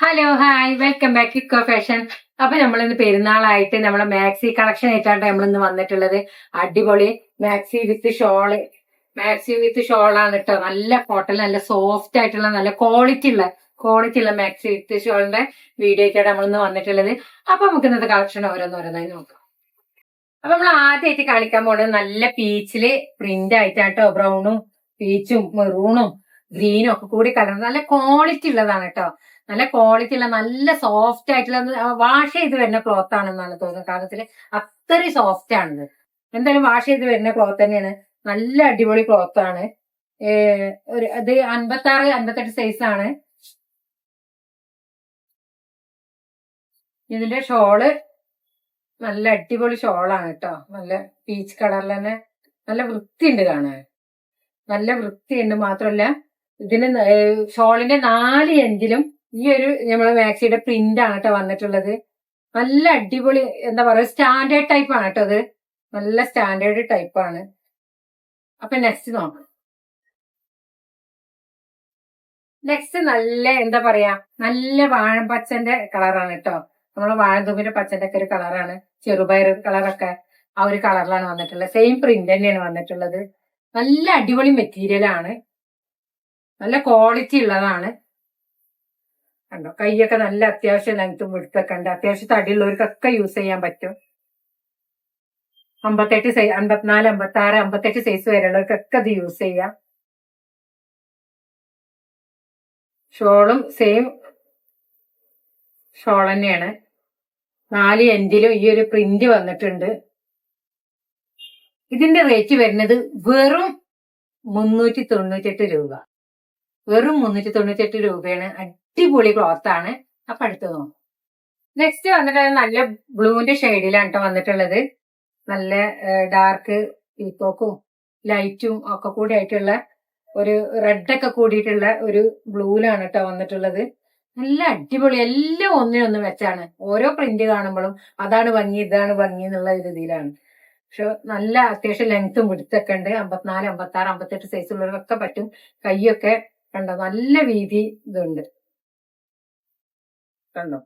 Hello hi welcome back Eco Fashion അപ്പൊ നമ്മളിന്ന് പെരുന്നാളായിട്ട് നമ്മളെ മാക്സി കളക്ഷൻ ആയിട്ടാണ് നമ്മളിന്ന് വന്നിട്ടുള്ളത്. അടിപൊളി maxi with shawl maxi with ഷോളാണ് കേട്ടോ നല്ല കോട്ടൺ നല്ല സോഫ്റ്റ് ആയിട്ടുള്ള നല്ല ക്വാളിറ്റി ഉള്ള ക്വാളിറ്റി ഉള്ള മാക്സി വിത്ത് ഷോളിന്റെ വീഡിയോ ആയിട്ടാണ് നമ്മളിന്ന് വന്നിട്ടുള്ളത്. അപ്പൊ നമുക്ക് ഇന്നത്തെ കളക്ഷൻ ഓരോന്നോരോന്നായി നോക്കാം. അപ്പൊ നമ്മൾ ആദ്യമായിട്ട് കാണിക്കാൻ പോകുന്നത് നല്ല പീച്ചിൽ പ്രിന്റ് ആയിട്ടാട്ടോ ബ്രൗണും പീച്ചും മെറൂണും ഗ്രീനും ഒക്കെ കൂടി കളർ നല്ല ക്വാളിറ്റി ഉള്ളതാണ് കേട്ടോ നല്ല ക്വാളിറ്റി ഉള്ള നല്ല സോഫ്റ്റ് ആയിട്ടുള്ള വാഷ് ചെയ്ത് വരുന്ന ക്ലോത്ത് ആണെന്നാണ് തോന്നുന്നത്. കാരണത്തിൽ അത്രയും സോഫ്റ്റ് ആണിത്. എന്തായാലും വാഷ് ചെയ്ത് വരുന്ന ക്ലോത്ത് തന്നെയാണ്. നല്ല അടിപൊളി ക്ലോത്ത് ആണ്. ഒരു അത് അൻപത്തി ആറ് അൻപത്തെട്ട് സൈസ് ആണ്. ഇതിന്റെ ഷോൾ നല്ല അടിപൊളി ഷോളാണ് കേട്ടോ നല്ല പീച്ച് കളറിൽ തന്നെ നല്ല വൃത്തിയുണ്ട് കാണാൻ. നല്ല വൃത്തിയുണ്ട്. മാത്രമല്ല ഇതിന് ഷോളിന്റെ നാല് എഞ്ചിലും ഈ ഒരു നമ്മളെ മാക്സിയുടെ പ്രിന്റ് ആണ് കേട്ടോ വന്നിട്ടുള്ളത്. നല്ല അടിപൊളി എന്താ പറയുക സ്റ്റാൻഡേർഡ് ടൈപ്പ് ആണ് കേട്ടോ അത്. നല്ല സ്റ്റാൻഡേർഡ് ടൈപ്പ് ആണ്. അപ്പൊ നെക്സ്റ്റ് നോക്കാം. നെക്സ്റ്റ് നല്ല എന്താ പറയാ നല്ല വാഴപ്പച്ചന്റെ കളറാണ് കേട്ടോ. നമ്മളെ വാഴന്തുമ്പിന്റെ പച്ചന്റെ ഒക്കെ ഒരു കളറാണ് ചെറുപയർ കളറൊക്കെ ആ ഒരു കളറിലാണ് വന്നിട്ടുള്ളത്. സെയിം പ്രിന്റ് തന്നെയാണ് വന്നിട്ടുള്ളത്. നല്ല അടിപൊളി മെറ്റീരിയൽ ആണ്. നല്ല ക്വാളിറ്റി ഉള്ളതാണ്. കണ്ടോ? കൈയൊക്കെ നല്ല അത്യാവശ്യം ലെങ്ത്തും വിടുത്തൊക്കെ ഉണ്ട്. അത്യാവശ്യം തടിയുള്ളവർക്കൊക്കെ യൂസ് ചെയ്യാൻ പറ്റും. അമ്പത്തെട്ട് സൈസ് അമ്പത്തിനാല് അമ്പത്തി ആറ് അമ്പത്തെട്ട് സൈസ് വരെയുള്ളവർക്കൊക്കെ അത് യൂസ് ചെയ്യാം. ഷോളും സെയിം ഷോൾ തന്നെയാണ്. നാല് എൻഡിലും ഈ ഒരു പ്രിന്റ് വന്നിട്ടുണ്ട്. ഇതിന്റെ റേറ്റ് വരുന്നത് വെറും മുന്നൂറ്റി തൊണ്ണൂറ്റെട്ട് രൂപ. വെറും മുന്നൂറ്റി തൊണ്ണൂറ്റെട്ട് രൂപയാണ്. അടിപൊളി ക്ലോത്ത് ആണ്. അപ്പൊ അടുത്ത് നോക്കാം. നെക്സ്റ്റ് വന്നിട്ട് നല്ല ബ്ലൂവിന്റെ ഷെയ്ഡിലാണ് കേട്ടോ വന്നിട്ടുള്ളത്. നല്ല ഡാർക്ക് പീക്കോക്കും ലൈറ്റും ഒക്കെ കൂടി ആയിട്ടുള്ള ഒരു റെഡ് ഒക്കെ കൂടിയിട്ടുള്ള ഒരു ബ്ലൂവിലാണ് കേട്ടോ വന്നിട്ടുള്ളത്. നല്ല അടിപൊളി എല്ലാം ഒന്നിനൊന്ന് വെച്ചാണ് ഓരോ പ്രിന്റ് കാണുമ്പോഴും അതാണ് ഭംഗി ഇതാണ് ഭംഗി എന്നുള്ള രീതിയിലാണ്. പക്ഷെ നല്ല അത്യാവശ്യം ലെങ്ത്തും വിടുത്തൊക്കെ ഉണ്ട്. അമ്പത്തിനാല് അമ്പത്തി ആറ് അമ്പത്തെട്ട് സൈസ് ഉള്ളവർക്കൊക്കെ പറ്റും. കൈയൊക്കെ കണ്ടോ നല്ല വീതി ഇതുണ്ട്. കണ്ടോ?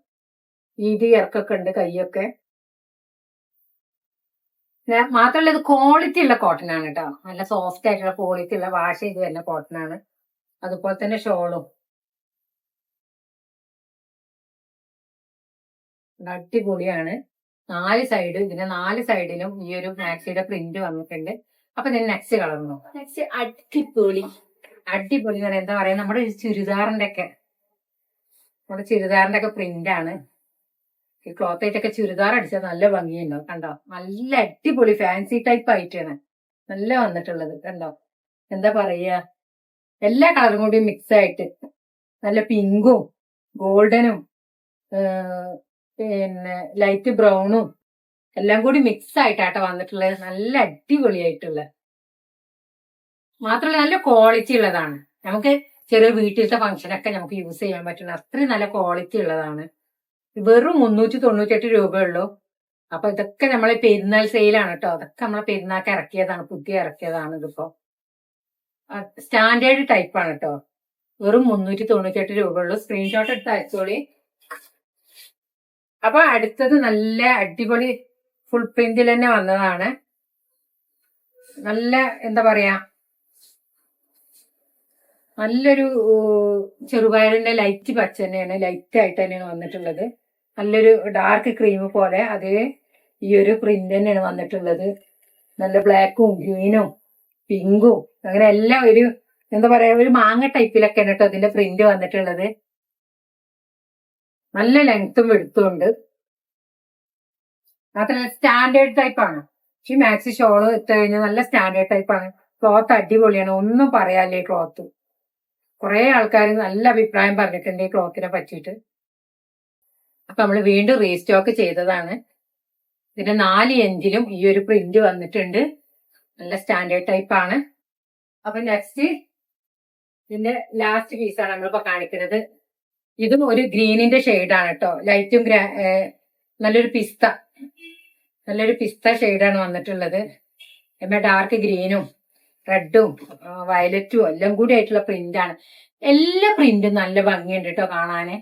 ഈതി ഇറക്കൊക്കെ ഉണ്ട് കൈയൊക്കെ മാത്രമല്ല ഇത് ക്വാളിറ്റി ഉള്ള കോട്ടൺ ആണ് കേട്ടോ നല്ല സോഫ്റ്റ് ആയിട്ടുള്ള ക്വാളിറ്റി ഉള്ള വാഷ് ചെയ്ത് വരുന്ന കോട്ടൺ ആണ്. അതുപോലെ തന്നെ ഷോളും. അടിപൊളിയാണ്. നാല് സൈഡ് ഇതിന്റെ നാല് സൈഡിലും ഈ ഒരു മാക്സിയുടെ പ്രിന്റ് വന്നിട്ടുണ്ട്. അപ്പൊ ഇതിന് നെക്സ്റ്റ് കളർ നോക്കാം. നെക്സ്റ്റ് അടിപൊളി. അടിപൊളി എന്ന് പറയാൻ എന്താ പറയാ നമ്മുടെ ചുരിദാറിന്റെ ഒക്കെ നമ്മുടെ ചുരിദാറിന്റെ ഒക്കെ പ്രിന്റ് ആണ്. ഈ ക്ലോത്ത് ആയിട്ടൊക്കെ ചുരിദാർ അടിച്ചാൽ നല്ല ഭംഗിയുണ്ടോ. കണ്ടോ? നല്ല അടിപൊളി ഫാൻസി ടൈപ്പ് ആയിട്ടാണ് നല്ല വന്നിട്ടുള്ളത്. കണ്ടോ? എന്താ പറയുക എല്ലാ കളറും കൂടി മിക്സ് ആയിട്ട് നല്ല പിങ്കും ഗോൾഡനും പിന്നെ ലൈറ്റ് ബ്രൗണും എല്ലാം കൂടി മിക്സ് ആയിട്ടാട്ടോ വന്നിട്ടുള്ളത്. നല്ല അടിപൊളിയായിട്ടുള്ള. മാത്രമല്ല നല്ല ക്വാളിറ്റി ഉള്ളതാണ്. നമുക്ക് ചെറിയ വീട്ടിലത്തെ ഫംഗ്ഷനൊക്കെ നമുക്ക് യൂസ് ചെയ്യാൻ പറ്റുന്ന അത്രയും നല്ല ക്വാളിറ്റി ഉള്ളതാണ്. വെറും മുന്നൂറ്റി തൊണ്ണൂറ്റെട്ട് രൂപയുള്ളൂ അപ്പൊ ഇതൊക്കെ നമ്മളെ പെരുന്നാൾ സെയിലാണ് കേട്ടോ അതൊക്കെ നമ്മളെ പെരുന്നാൾക്ക് ഇറക്കിയതാണ് പുതിയ ഇറക്കിയതാണ് ഇതിപ്പോ. സ്റ്റാൻഡേർഡ് ടൈപ്പ് ആണ് കേട്ടോ വെറും മുന്നൂറ്റി തൊണ്ണൂറ്റെട്ട് രൂപയുള്ളൂ സ്ക്രീൻഷോട്ട് എടുത്ത് അയച്ചോളി. അപ്പൊ അടുത്തത് നല്ല അടിപൊളി ഫുൾ പ്രിന്റിൽ തന്നെ വന്നതാണ്. നല്ല എന്താ പറയാ നല്ലൊരു ചെറുപയറിന്റെ ലൈറ്റ് പച്ച തന്നെയാണ് ലൈറ്റ് ആയിട്ട് തന്നെയാണ് വന്നിട്ടുള്ളത്. നല്ലൊരു ഡാർക്ക് ക്രീം പോലെ അത് ഈ ഒരു പ്രിന്റ് തന്നെയാണ് വന്നിട്ടുള്ളത്. നല്ല ബ്ലാക്കും ഗ്രീനും പിങ്കും അങ്ങനെ എല്ലാം ഒരു എന്താ പറയാ ഒരു മാങ്ങ ടൈപ്പിലൊക്കെയാണ് കേട്ടോ അതിന്റെ പ്രിന്റ് വന്നിട്ടുള്ളത്. നല്ല ലെങ്ത്തും വെടുത്തും ഉണ്ട്. മാത്രമല്ല സ്റ്റാൻഡേർഡ് ടൈപ്പാണ് ഈ മാക്സി ഷോൾ ഇട്ട് കഴിഞ്ഞാൽ നല്ല സ്റ്റാൻഡേർഡ് ടൈപ്പാണ് ക്ലോത്ത് അടിപൊളിയാണ്. ഒന്നും പറയാല്ലേ ക്ലോത്ത് കുറെ ആൾക്കാർ നല്ല അഭിപ്രായം പറഞ്ഞിട്ടുണ്ട് ഈ ക്ലോത്തിനെ പറ്റിയിട്ട്. അപ്പൊ നമ്മൾ വീണ്ടും റീസ്റ്റോക്ക് ചെയ്തതാണ്. ഇതിന്റെ നാല് എഞ്ചിലും ഈ ഒരു പ്രിന്റ് വന്നിട്ടുണ്ട്. നല്ല സ്റ്റാൻഡേർഡ് ടൈപ്പ് ആണ് അപ്പൊ നെക്സ്റ്റ് ഇതിന്റെ ലാസ്റ്റ് പീസാണ് നമ്മളിപ്പോ കാണിക്കുന്നത്. ഇതും ഒരു ഗ്രീനിന്റെ ആണ് കേട്ടോ. ലൈറ്റും നല്ലൊരു പിസ്ത. നല്ലൊരു പിസ്ത ഷെയ്ഡാണ് വന്നിട്ടുള്ളത്. എമ്മ ഡാർക്ക് ഗ്രീനും. റെഡും വയലറ്റും എല്ലാം കൂടി ആയിട്ടുള്ള പ്രിന്റ് ആണ്. എല്ലാ പ്രിന്റും നല്ല ഭംഗിയുണ്ട് കേട്ടോ കാണാന്.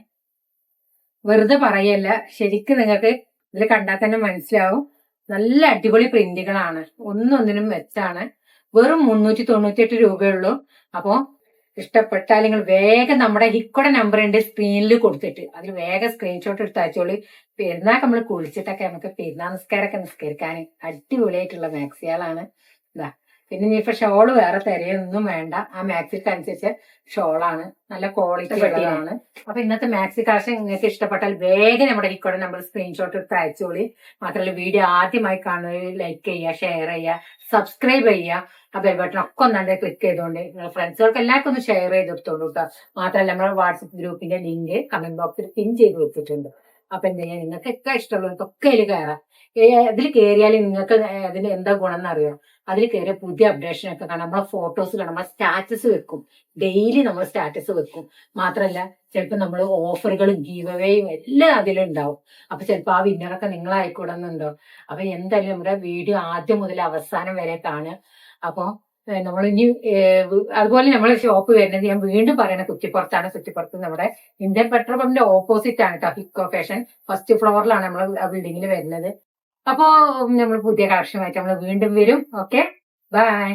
വെറുതെ പറയല്ല ശരിക്കും നിങ്ങൾക്ക് ഇതിൽ കണ്ടാൽ തന്നെ മനസ്സിലാവും. നല്ല അടിപൊളി പ്രിന്റുകളാണ് ഒന്നൊന്നിനും മെച്ചാണ്. വെറും മുന്നൂറ്റി തൊണ്ണൂറ്റി എട്ട് രൂപയുള്ളൂ. അപ്പോ ഇഷ്ടപ്പെട്ടാൽ നിങ്ങൾ വേഗം നമ്മുടെ ഹിക്കോടെ നമ്പർ ഉണ്ട് സ്ക്രീനിൽ കൊടുത്തിട്ട്. അതിൽ വേഗം സ്ക്രീൻഷോട്ട് എടുത്ത് അയച്ചോളി. പെരുന്നാൾ നമ്മൾ കുളിച്ചിട്ടൊക്കെ നമുക്ക് പെരുന്നാൾ നിസ്കാരമൊക്കെ നിസ്കരിക്കാൻ അടിപൊളിയായിട്ടുള്ള മാക്സികളാണ് ഇതാ പിന്നെ ഇനിയിപ്പോ ഷോൾ വേറെ തിരയൊന്നും വേണ്ട. ആ മാക്സിക്ക് അനുസരിച്ച് ഷോളാണ് നല്ല ക്വാളിറ്റി ഉള്ളതാണ്. അപ്പൊ ഇന്നത്തെ മാക്സി കാശ് നിങ്ങൾക്ക് ഇഷ്ടപ്പെട്ടാൽ വേഗം നമ്മുടെ ഇക്കോടെ നമ്മൾ സ്ക്രീൻഷോട്ട് എടുത്ത് അയച്ചോളി. മാത്രമല്ല വീഡിയോ ആദ്യമായി കാണുക ലൈക്ക് ചെയ്യുക ഷെയർ ചെയ്യുക സബ്സ്ക്രൈബ് ചെയ്യുക. ആ ബെൽ ബട്ടൺ ഒക്കെ ഒന്നാണ്ട് ക്ലിക്ക് ചെയ്തുകൊണ്ട് നിങ്ങളുടെ ഫ്രണ്ട്സുകൾക്ക് എല്ലാവർക്കും ഒന്ന് ഷെയർ ചെയ്ത് കൊടുത്തോളൂ കേട്ടോ മാത്രമല്ല നമ്മുടെ വാട്സപ്പ് ഗ്രൂപ്പിന്റെ ലിങ്ക് കമന്റ് ബോക്സിൽ പിൻ ചെയ്ത് വെച്ചിട്ടുണ്ട്. അപ്പൊ എന്ത് ചെയ്യാൻ നിങ്ങൾക്കൊക്കെ ഇഷ്ടമുള്ളവർക്കൊക്കെ അതിൽ കയറാം അതിൽ കയറിയാൽ നിങ്ങൾക്ക് അതിന് എന്താ ഗുണം എന്നറിയോ അതിൽ കയറിയ പുതിയ അപ്ഡേഷൻ ഒക്കെ കാണാം. നമ്മളെ ഫോട്ടോസ് കാണാം. നമ്മളെ സ്റ്റാറ്റസ് വെക്കും. ഡെയിലി നമ്മൾ സ്റ്റാറ്റസ് വെക്കും. മാത്രമല്ല ചിലപ്പോൾ നമ്മൾ ഓഫറുകളും ഗീവവേയും എല്ലാം അതിലുണ്ടാവും അപ്പൊ ചിലപ്പോൾ ആ വിന്നറൊക്കെ നിങ്ങളായിക്കൂടുന്നുണ്ടോ? അപ്പൊ എന്തായാലും നമ്മുടെ വീഡിയോ ആദ്യം മുതൽ അവസാനം വരെ കാണുക. അപ്പൊ നമ്മൾ ഇനി അതുപോലെ നമ്മളെ ഷോപ്പ് വരുന്നത് ഞാൻ വീണ്ടും പറയണ കുറ്റിപ്പുറത്താണ്. കുറ്റിപ്പുറത്ത് നമ്മുടെ ഇന്ത്യൻ പെട്രോൾ പമ്പിന്റെ ഓപ്പോസിറ്റ് ആണ് കേട്ടോ ഹിക്കോ ഫാഷൻ ഫസ്റ്റ് ഫ്ലോറിലാണ് നമ്മൾ ആ ബിൽഡിങ്ങിൽ വരുന്നത്. അപ്പോ നമ്മൾ പുതിയ കളക്ഷനുമായിട്ട് നമ്മൾ വീണ്ടും വരും. Okay bye